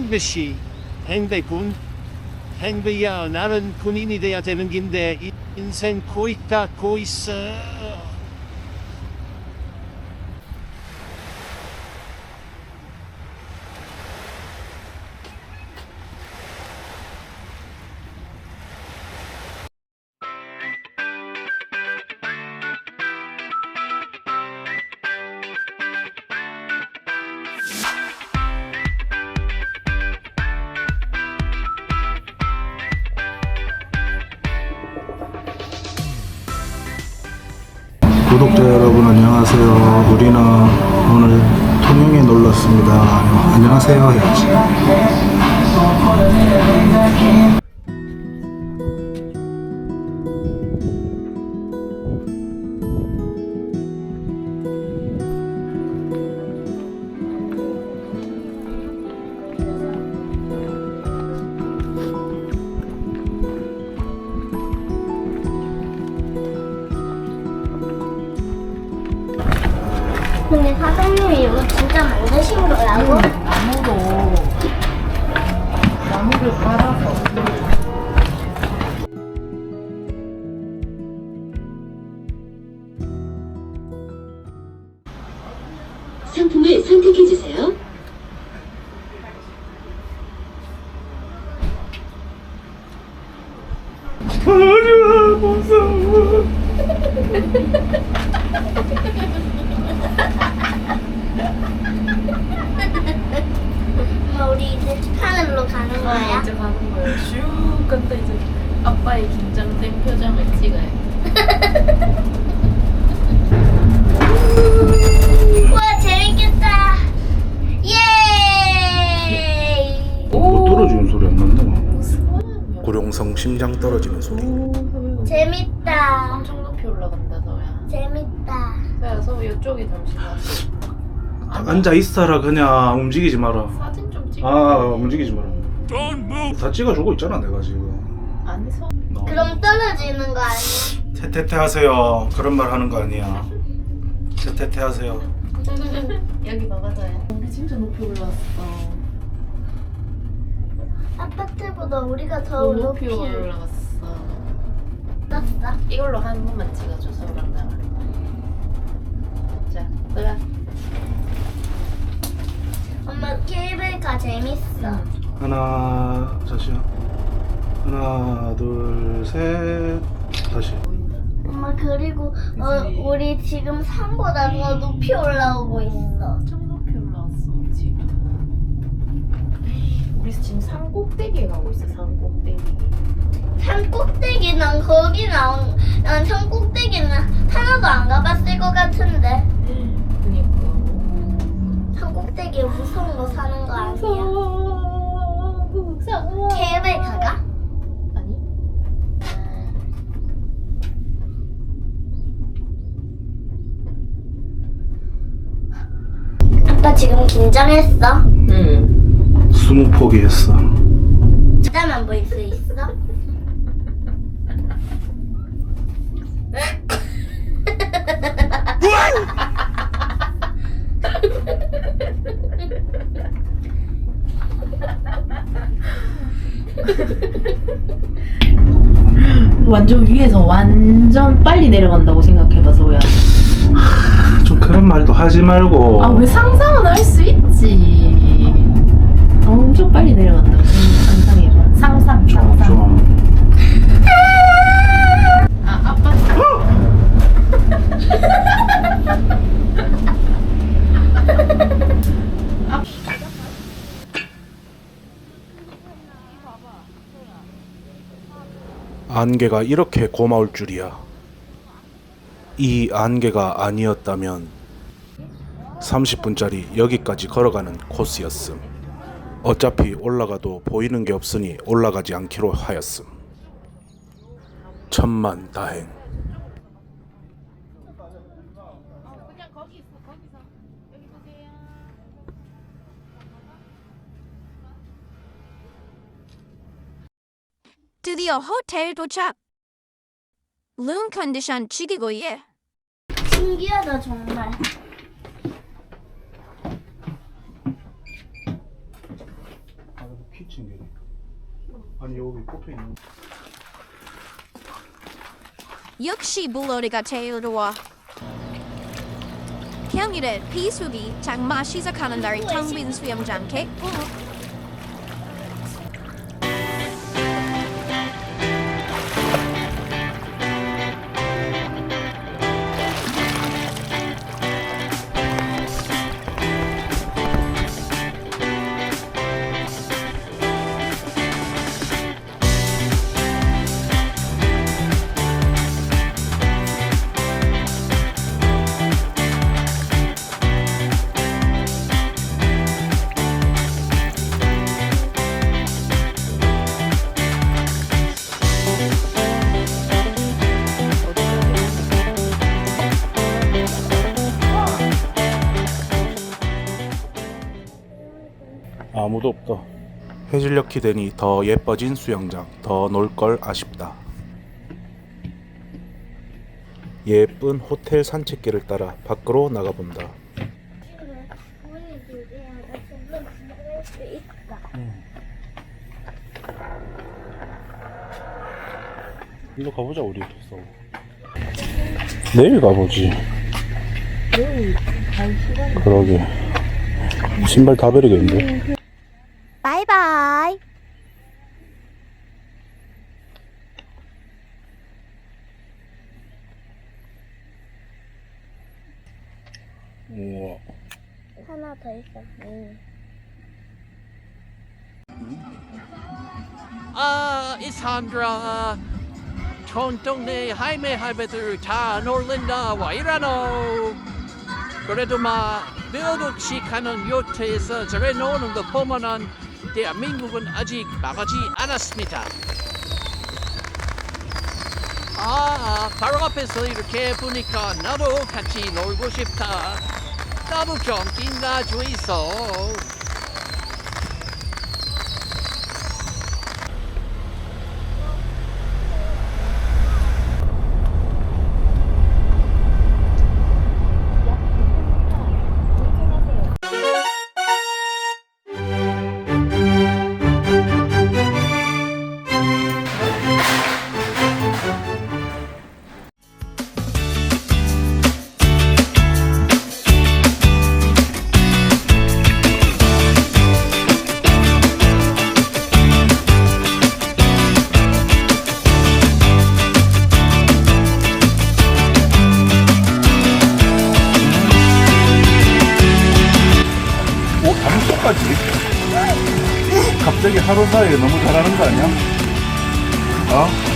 행배씨, 행배군, 행배야 나는 군인이 돼야 되는 긴데 이 인생 거의 닦고 있어. 여러분 안녕하세요. 우리는 오늘 통영에 놀랐습니다. 안녕하세요 해야지. 근데 사장님이 이거 진짜 만드신 거라고? 나무로 나무를 갈아서 상품을 선택해 주세요. 엄마 우리 이제 하늘로 가는 거야? 이제 가는 거예요. 슉 갔다 이제 아빠의 긴장된 표정을 찍어요. 우와 재밌겠다 예 뭐 떨어지는 소리 안 난다. 수고하면 고룡성 심장 떨어지는 소리. 재밌다 엄청 높이 올라간다 서야. 재밌다 서야 서 이쪽이 잠시만. 앉아 있어라 그냥 움직이지 마라. 사진 좀 찍어. 아 움직이지 마라. 다 찍어주고 있잖아 내가 지금. 아니 서. 너. 그럼 떨어지는 거 아니야? 태태태 하세요. 그런 말 하는 거 아니야. 태태태 하세요. 여기 봐봐 서야. 우리 진짜 높이 올라왔어. 아파트보다 우리가 더더 높이 높이 올라갔어. 올랐어 이걸로 한 번만 찍어줘 서랑 나랑. 자, 서야. 엄마 케이블카 재밌어 하나 다시요. 하나 둘 셋. 다시. 엄마 그리고 어. 우리 지금 산보다 더 높이 올라오고 있어 엄청 높이 올라왔어 지금. 우리 지금 산 꼭대기에 가고 있어 산 꼭대기. 산 꼭대기 난 거기 나온 난산 꼭대기는 하나도 안 가봤을 것 같은데 그니까. 산 꼭대기에 무서운 거 사는 거 아니야? 무서워. 무서워. 케이블카가? 아니. 아빠 지금 긴장했어? 응. 스무 포기했어. 진짜만 보일 수 있어? 완전 위에서 완전 빨리 내려간다고 생각해봐 소야. 하지 말고. 아 왜 상상은 할 수 있지. 엄청 빨리 내려간다고 상상해봐. 상상 좀, 상상. 좀. 아 아빠. 안개가 이렇게 고마울 줄이야. 이 안개가 아니었다면 30분짜리 여기까지 걸어가는 코스였음. 어차피 올라가도 보이는 게 없으니 올라가지 않기로 하였음. 천만 다행. 드디어 호텔 도착. 룸 컨디션 죽이고 예. 신기하다 정말 신기해. 아니 여기 꽂혀 있는. 역시 물놀이가 제일 좋아. 평일에 비수기 장마 시작하는 날이 텅빈 수영장 개꿀. 어, 어. 아무도 없다. 해질녘이 되니 더 예뻐진 수영장. 더 놀 걸 아쉽다. 예쁜 호텔 산책길을 따라 밖으로 나가본다. 일로 가보자 우리 됐어. 내일 가보지. 그러게. 신발 다 버리겠는데. 바이바이. 우와. 하나 더 있어. 응. 아, 이산드라. 전 동네 할매 할배들 다 놀린다. 와 이러노. 그래도 막 몇억씩 하는 요트에서 저래 노는 거 보면은 대한민국은 아직 망하지 않았습니다. 아, 바로 앞에서 이렇게 보니까 나도 같이 놀고 싶다. 나도 경기 나줘 있어. 사이에 너무 잘하는 거 아니야? 어?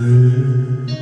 there